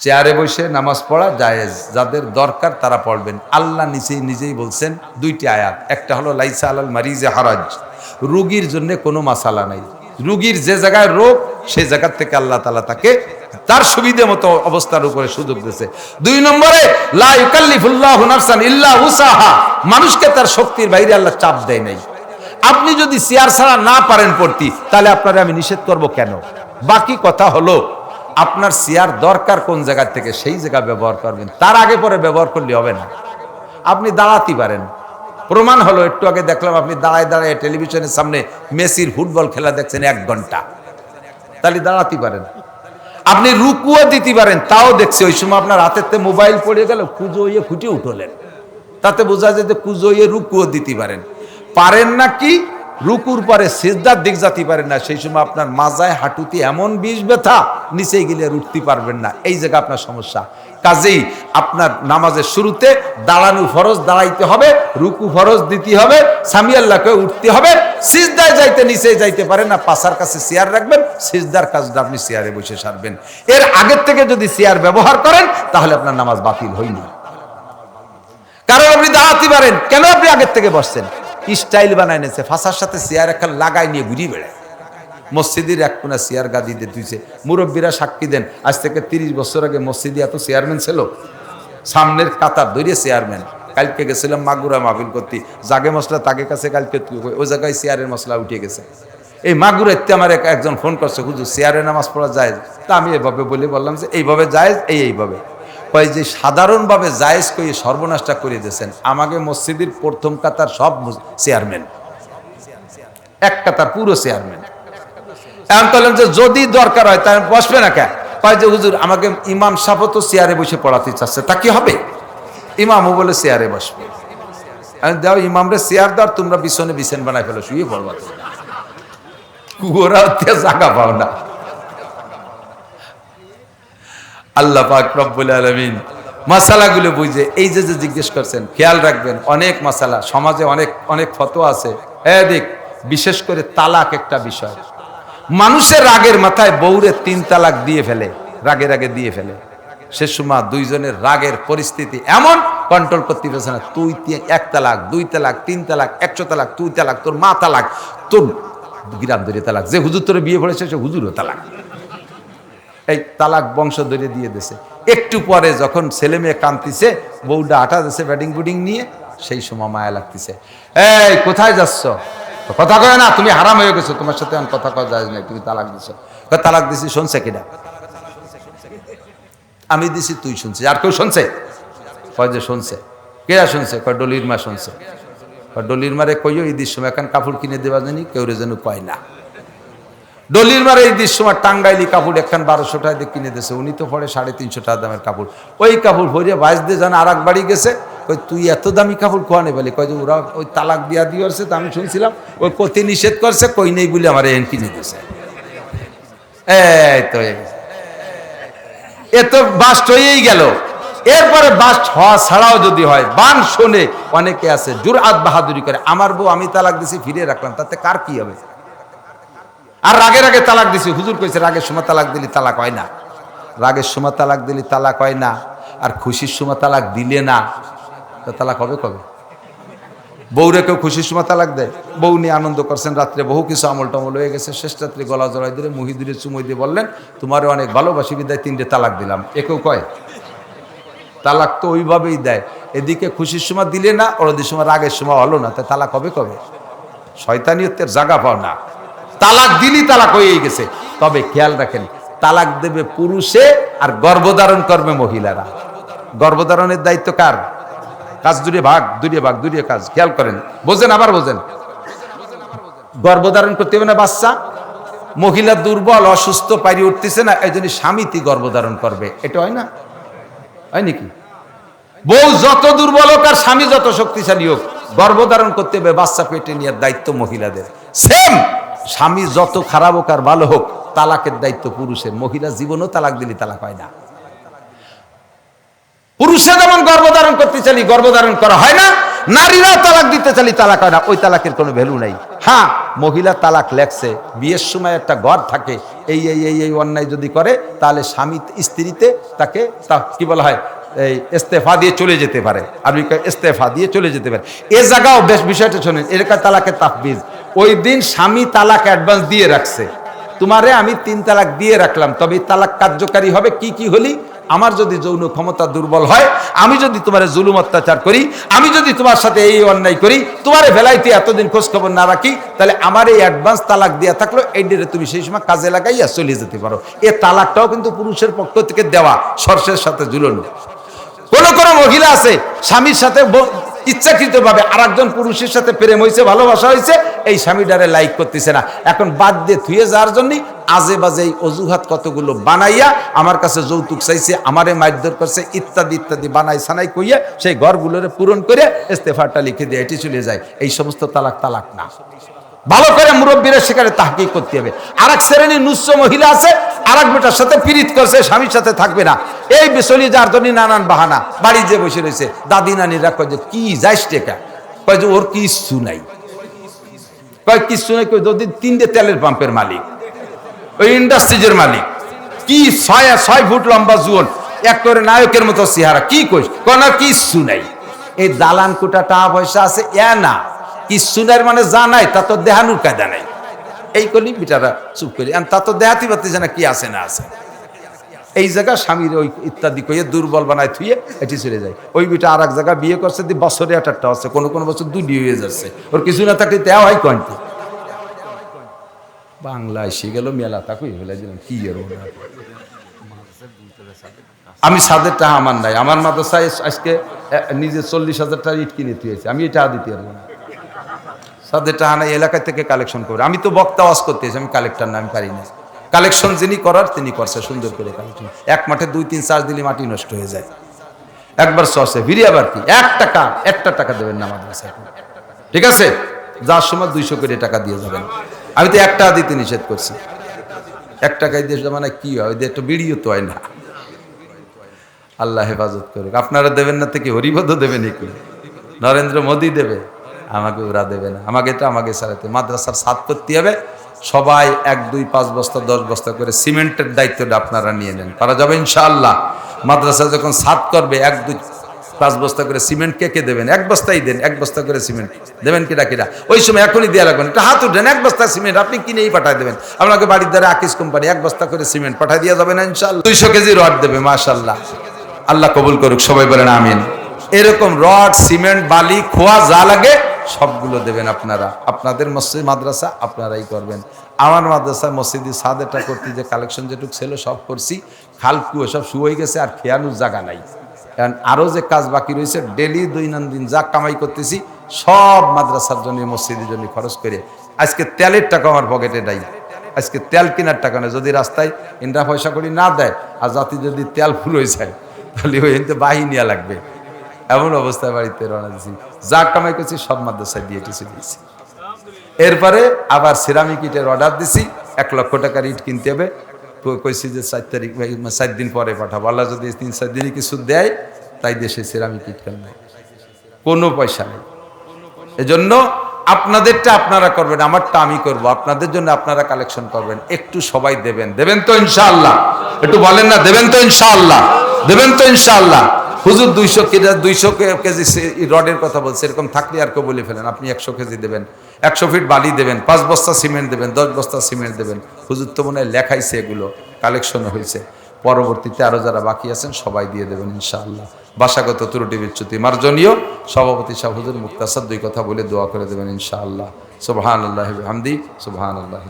চেয়ারে বসে নামাজ পড়া জায়েজ। যাদের দরকার তারা পড়বেন। আল্লাহ নিজেই নিজেই বলছেন, দুইটি আয়াত। একটা হলো, লাইসা আলাল মারিজে হারাজ। রুগীর জন্য কোনো মাসালা নাই। রুগীর যে জায়গায় রোগ সেই জায়গার থেকে আল্লাহ তালা তাকে তার সুবিধে মতো অবস্থার উপরে সুযোগ দিয়েছে। দুই নম্বরে মানুষকে তার শক্তির বাইরে আল্লাহ চাপ দেয় নাই। আপনি যদি চেয়ার ছাড়া না পারেন পড়তি, তাহলে আপনারে আমি নিষেধ করব কেন? বাকি কথা হলো আপনার চেয়ার দরকার কোন জায়গা থেকে, সেই জায়গা ব্যবহার করবেন। তার আগে পরে ব্যবহার করলে হবে না। আপনি দাঁড়াতে পারেন। প্রমাণ হলো, একটু আগে দেখলাম আপনি দাঁড়ায় দাঁড়ায় টেলিভিশনের সামনে মেসির ফুটবল খেলা দেখছেন এক ঘণ্টা। তাহলে দাঁড়াতে পারেন। আপনি রুকুও দিতে পারেন, তাও দেখছি। ওই সময় আপনার হাতেতে মোবাইল পড়ে গেল কুজো ইয়ে খুঁটে উঠলেন। তাতে বোঝা যায় যে কুজো ইয়ে রুকুও দিতে পারেন। পারেন না কি? রুকুর পরে সিজদার দিক যাতে পারেন না, সেই সময় আপনার মাজায় হাঁটুতে এমন বিষ ব্যথা নিচে গেলে উঠতে পারবেন না। এই জায়গা আপনার সমস্যা। কাজেই আপনার নামাজের শুরুতে দাঁড়ানো ফরজ দাঁড়াইতে হবে, রুকু ফরজ দিতে হবে সামি আল্লাহকে উঠতে হবে, সিজদায় যাইতে নিচে যাইতে পারেন না, পাশার কাছে চেয়ার রাখবেন, সিজদার কাজটা আপনি চেয়ারে বসে সারবেন। এর আগের থেকে যদি চেয়ার ব্যবহার করেন, তাহলে আপনার নামাজ বাতিল হয়নি। কারণ আপনি দাঁড়াতে পারেন, কেন আপনি আগের থেকে বসছেন? স্টাইল বানায় নিয়েছে ফাঁসার সাথে চেয়ার একটা লাগাই নিয়ে ঘুরিয়ে বেড়ায়। মসজিদের এক কোনা চেয়ার গাদি দিয়ে তুইছে মুরব্বীরা সাক্ষী দেন, আজ থেকে তিরিশ বছর আগে মসজিদে এত চেয়ারম্যান ছিল। সামনের কাতার ধরে চেয়ারম্যান, কালকে গেছিলাম মাগুরা মাহফিল করতে। জাগে মশলা তাকে কাছে কালকে ওই জায়গায় চেয়ারের মশলা উঠে গেছে। এই মাগুরাতে আমার এক- একজন ফোন করছে, হুজুর, চেয়ারে নামাজ পড়া যায়? তা আমি এভাবে বলে, বললাম যে, এইভাবে যায়, এই এইভাবে। কয় যে সাধারণভাবে জায়েজ কই সর্বনাশটা করে দিয়েছেন। আমাকে মসজিদের প্রথম কাতার সব চেয়ারম্যান। এক কাতার পুরো চেয়ারম্যান। এখন বললাম যে যদি দরকার হয়, তাহলে বসবে না কে কয় যে, হুজুর, আমাকে ইমাম সাহেব তো চেয়ারে বসে পড়াতে চাচ্ছে তা কি হবে? ইমামও বলে, চেয়ারে বসবে। আমি দাও, ইমামরে চেয়ার দাও তোমরা বিছনে বিছান বানাই ফেলো, শুয়ে পড়বা তো কুয়োরা জায়গা পাও না। আল্লাহ পাক রব্বুল আলমিন মাসালাগুলো বুঝে, এই যে যে জিজ্ঞেস করছেন, খেয়াল রাখবেন, অনেক মাসালা, সমাজে অনেক অনেক ফটো আছে। হ্যাঁ দেখ বিশেষ করে তালাক একটা বিষয়। মানুষের রাগের মাথায় বউরে তিন তালাক দিয়ে ফেলে, রাগে রাগে দিয়ে ফেলে। সে সময় দুইজনের রাগের পরিস্থিতি এমন কন্ট্রোল করতে পারছে না, তুই এক তালাক, দুই তালাক, তিন তালাক, একশো তালাক, তুই তালাক, তোর মা তালাক, তোর গ্রাম ধরে তালাক, যে হুজুর তোর বিয়ে পড়েছে, সে হুজুরও তালাক। এই তালাক বংশ ধরে দিয়ে দিছে একটু পরে যখন ছেলে মেয়ে কান্তিছে বউটা আটা দিছে ব্যাটিং বুডিং নিয়ে, সেই সময় মায়া লাগতেছে। এই, কোথায় যাচ্ছ? কথা কয় না, তুমি হারাম হয়ে গেছো, তোমার সাথে আমি কথা কওয়া যায় না, তুমি তালাক দিছো। তালাক দিছি, শুনছে কিনা? আমি দিছি, তুই শুনছিস, আর কেউ শুনছে? কয় যে শুনছে। কেরা শুনছে? কয়, ডলির মা শুনছে। ডলির মারে কইও, ঈদের সময় এখন কাপড় কিনে দেওয়া জানি, কেউ যেন কয় না। ডলির মারে এই দিস সময় টাঙ্গাইলি কাপড় একখান বারোশো টাকা দিয়ে কিনে দিয়েছে। উনি তো পরে সাড়ে তিনশো টাকা দামের কাপড়। ওই কাপড় ভরিয়ে বাইশ দিয়ে যান আর বাড়ি গেছে। কই, তুই এত দামি কাপড় কোয়া নেই বলে? কয় যে, ওরা ওই তালাক দিয়া দিয়ে আসছে তা আমি শুনছিলাম, ওই কতি নিষেধ করছে, কই নেই বলে আমার এন কিনে দিয়েছে। এই তো এই। এ তো বাস্ট হয়েই গেল। এরপরে বাস্ট হওয়া ছাড়াও যদি হয়, বান শোনে, অনেকে আছে, জুরআত বাহাদুরি করে, আমার বউ আমি তালাক দিছি ফিরে রাখলাম, তাতে কার কি হবে? আর রাগের আগে তালাক দিছি। হুজুর কইছে, রাগের সময় তালাক দিলি তালাক হয় না। রাগের সময় তালাক দিলি তালাক হয় না। আর খুশির সময় তালাক দিলে না। তো তালাক হবে কবে? বউরে কেউ খুশির সময় তালাক দেয়? বউ নিয়ে আনন্দ করছেন রাত্রে, বহু কিছু আমল টমল হয়ে গেছে। শেষ রাত্রে গলা জড়াই দিলে মুহিদুরে চুমই দিয়ে বললেন তোমারও অনেক ভালোবাসি, বিদায় তিনটে তালাক দিলাম। একেও কয়? তালাক তো ওইভাবেই দেয়। এদিকে খুশির সময় দিলে না ওরদের সময় রাগের সময় হলো না। তাই তালাক হবে কবে? শয়তানিয়তের জায়গা পাও না। তালাক দিলি, তালাক হয়ে গেছে। তবে খেয়াল রাখেন, তালাক দেবে পুরুষে আর গর্ভধারণ করবে মহিলারা। গর্ভধারণের দায়িত্ব কার? কাজ দূরে ভাগ দূরে ভাগ দূরে কাজ। খেয়াল করেন, বোঝেন, আবার বোঝেন। গর্ভধারণ করতে হবে না বাচ্চা? মহিলা দুর্বল, অসুস্থ পারি উঠতেছে না, এই জন্য স্বামীতি গর্ভধারণ করবে। এটা হয় না? হয় নাকি? বউ যত দুর্বল হোক আর স্বামী যত শক্তিশালী হোক, গর্ভধারণ করতে হবে বাচ্চা পেটে নেওয়ার দায়িত্ব মহিলাদের। সেম স্বামী যত খারাপ হোক আর ভালো হোক, তালাকের দায়িত্ব পুরুষের। মহিলা জীবনও তালাক দিলে তালাক হয় না। পুরুষে যেমন গর্ভধারণ করতে চালি, গর্ভধারণ করা হয় না। নারীরাও তালাক দিতে চালি, তালাক হয় না। ওই তালাকের কোনো ভ্যালু নাই। হ্যাঁ মহিলা তালাক লেখছে। বিয়ের সময় একটা ঘর থাকে, এই এই এই অন্যায় যদি করে, তাহলে স্বামী স্ত্রীতে তাকে কি বলা হয়? এই ইস্তেফা দিয়ে চলে যেতে পারে। আরবি ইস্তেফা দিয়ে চলে যেতে পারে। এ জায়গাও বেশ বিষয়টা শোনেন এরকম তালাকে তাফবিজ ওই দিন স্বামী তালাক অ্যাডভান্স দিয়ে রাখছে। তোমারে আমি তিন তালাক দিয়ে রাখলাম, তবে তালাক কার্যকারী হবে, কি কি হলি? আমার যদি যৌন ক্ষমতা দুর্বল হয়, আমি যদি তোমার জুলুম অত্যাচার করি, আমি যদি তোমার সাথে এই অন্যায় করি, তোমার ভেলাইতে এতদিন খোঁজ খবর না রাখি, তাহলে আমার এই অ্যাডভান্স তালাক দেওয়া থাকল, এই ডেটে তুমি সেই সময় কাজে লাগাইয়া চলে যেতে পারো। এ তালাকটাও কিন্তু পুরুষের পক্ষ থেকে দেওয়া, সর্ষের সাথে ঝুলনো। কোন কোন মহিলা আছে, স্বামীর সাথে ইচ্ছাকৃতভাবে আর একজন পুরুষের সাথে প্রেম হয়েছে ভালোবাসা হয়েছে এই স্বামীটারে লাইক করতেছে না। এখন বাদ দিয়ে থুয়ে যাওয়ার জন্য আজে বাজে এই অজুহাত কতগুলো বানাইয়া আমার কাছে যৌতুক চাইছে, আমারে মারধর করছে, ইত্যাদি ইত্যাদি বানাই সানাই কইয়া সেই ঘরগুলোরে পূরণ করে ইস্তেফারটা লিখে দিয়ে এটি চলে যায়। এই সমস্ত তালাক তালাক না। ভালো করে মুরব্বীরা সেখানে তাহকি করতে হবে। আর এক শ্রেণির নুস্য মহিলা আছে আর এক বেটার সাথে পীড়িত করছে, স্বামীর সাথে থাকবে না। এই বেসলি যার জন্য নানান বাহানা, বাড়ি যে বসে রয়েছে, দাদি নানিরা কয় যে, কি যাইস টেকা কয় যে, ওর কিচ্ছু নাই। কয়, কিচ্ছু নাই? কয়, যদি তিনটে তেলের পাম্পের মালিক, ওই ইন্ডাস্ট্রিজের মালিক, কি ছয় ছয় ফুট লম্বা জুয়ন এক করে নায়কের মতো চেহারা, কি কইস? কোন কিচ্ছু নাই। এই দালান কোটা টাকা পয়সা আছে, এ না। কিচ্ছু নাই মানে যা নাই, তা তো দেহানুর কায়দা নাই। এই কলি বিটারা চুপ করি। আর তা তো দেহাতি পারতেছে না কি আছে না আছে। এই জায়গা স্বামীর ওই ইত্যাদি কইয়ে দুর্বল বানায় থুয়ে এটি চলে যায়। ওই বিটা আর এক জায়গা বিয়ে করছে, দি বছরে একটা আছে কোনো কোনো বছর দুটি হয়ে যাচ্ছে। ওর কিছু না থাকলে দেওয়া হয় কয়টি বাংলা এসে গেল, মেলা তাকুই ফেলে দিলাম কি এর? আমি সাদের টাকা আমার নাই। আমার মাদ্রাসায় আজকে নিজে চল্লিশ হাজার টাকা ইট কিনে তুইছে আমি এটা দিতে পারব না। সাদের টাকা নাই এলাকা থেকে কালেকশন করে। আমি তো বক্তা ওয়াজ করতে এসে, আমি কালেক্টর না আমি পারি না। কালেকশন যিনি করার তিনি করছে সুন্দর করে কালেকশন এক মাঠে দুই তিন চার দিলে মাটি নষ্ট হয়ে যায়। একবার সসে আবার কি? এক টাকা একটা টাকা দেবেন না মাদ্রাসায় ঠিক আছে? যার সময় দুইশো করে টাকা দিয়ে যাবেন। আমি তো একটা দিতে নিষেধ করছি। এক টাকায় দিয়ে মানে কি হয়? ওই একটু বিড়িও তো হয় না। আল্লাহ হেফাজত করুক। আপনারা দেবেন না থেকে হরিপদ দেবেন একটু নরেন্দ্র মোদী দেবে। আমাকে ওরা দেবে না। আমাকে তো আমাকে সারাতে মাদ্রাসার সাত করতে হবে। সবাই এক, দুই, পাঁচ বস্তা, দশ বস্তা করে সিমেন্টের দায়িত্বটা আপনারা নিয়ে নেন। তারা যাবে ইনশাআল্লাহ। মাদ্রাসা যখন সাত করবে, এক, দুই, পাঁচ বস্তা করে সিমেন্ট কে কে দেবেন? এক বস্তাই দেন, এক বস্তা করে সিমেন্ট। দেবেন কিনা কিনা? ওই সময় এখনই দেওয়া লাগবেন একটা হাত উঠেন, এক বস্তা সিমেন্ট আপনি কিনেই পাঠাই দেবেন। আপনাকে বাড়ির দ্বারা আকিস কোম্পানি এক বস্তা করে সিমেন্ট পাঠাই দিয়ে যাবেন ইনশাল্লাহ দুইশো কেজি রড দেবে মাশাল্লাহ আল্লাহ কবুল করুক, সবাই বলেন আমিন। এরকম রড, সিমেন্ট, বালি, খোয়া যা লাগে সবগুলো দেবেন আপনারা। আপনাদের মসজিদ, মাদ্রাসা আপনারাই করবেন। আমার মাদ্রাসায় মসজিদি সাদেরটা করতে যে কালেকশন যেটুক ছিল সব করছি। খালকু সব শুয়ে গেছে আর খেয়ানোর জায়গা নাই। কারণ আরও যে কাজ বাকি রয়েছে ডেলি দৈনন্দিন যা কামাই করতেছি, সব মাদ্রাসার জন্য, মসজিদের জন্য খরচ করে। আজকে তেলের টাকা আমার পকেটে নাই। আজকে তেল কেনার টাকা নেই। যদি রাস্তায় ইন্দ্রা পয়সা করি না দেয়, আর জাতি যদি তেল ফুল হয়ে যায়, তাহলে ওই এনতে বাহি নেওয়া লাগবে। এমন অবস্থায় বাড়িতে রওনা দিয়েছি। যা কামাই করছি, সব মাদ্রাসায় দিয়ে টিসে দিয়েছি। এরপরে আবার সিরামিক ইটের অর্ডার দিছি, এক লক্ষ টাকার ইট কিনতে হবে। কই- কইছি যে চার তারিখ চার দিন পরে পাঠাবো। আল্লাহ যদি তিন, চার দিনই কিছু দেয়, তাই দেশে সিরামিক ইট কেন নাই। কোনো পয়সা নেই। এজন্য আপনাদেরটা আপনারা করবেন, আমারটা আমি করব। আপনাদের জন্য আপনারা কালেকশন করবেন। একটু সবাই দেবেন। দেবেন তো ইনশাআল্লাহ। একটু বলেন না, দেবেন তো ইনশাআল্লাহ। দেবেন তো ইনশাআল্লাহ। হুজুর দুইশো কেজি দুইশো কেজি রডের কথা বলছে, এরকম থাকলে আর কেউ বলে ফেলেন, আপনি একশো কেজি দেবেন, একশো ফিট বালি দেবেন, পাঁচ বস্তা সিমেন্ট দেবেন, দশ বস্তা সিমেন্ট দেবেন, হুজুর তো মনে হয় লেখাইছে এগুলো কালেকশন হয়েছে, পরবর্তীতে আরও যারা বাকি আছেন সবাই দিয়ে দেবেন ইনশাআল্লাহ। বাসাগত ত্রুটি বিচ্যুতি মার্জনীয়, সভাপতি শাহ হুজুর মুক্তাসাদ দুই কথা বলে দোয়া করে দেবেন ইনশাআল্লাহ। সুবহান আল্লাহ হামদি সুবহান আল্লাহ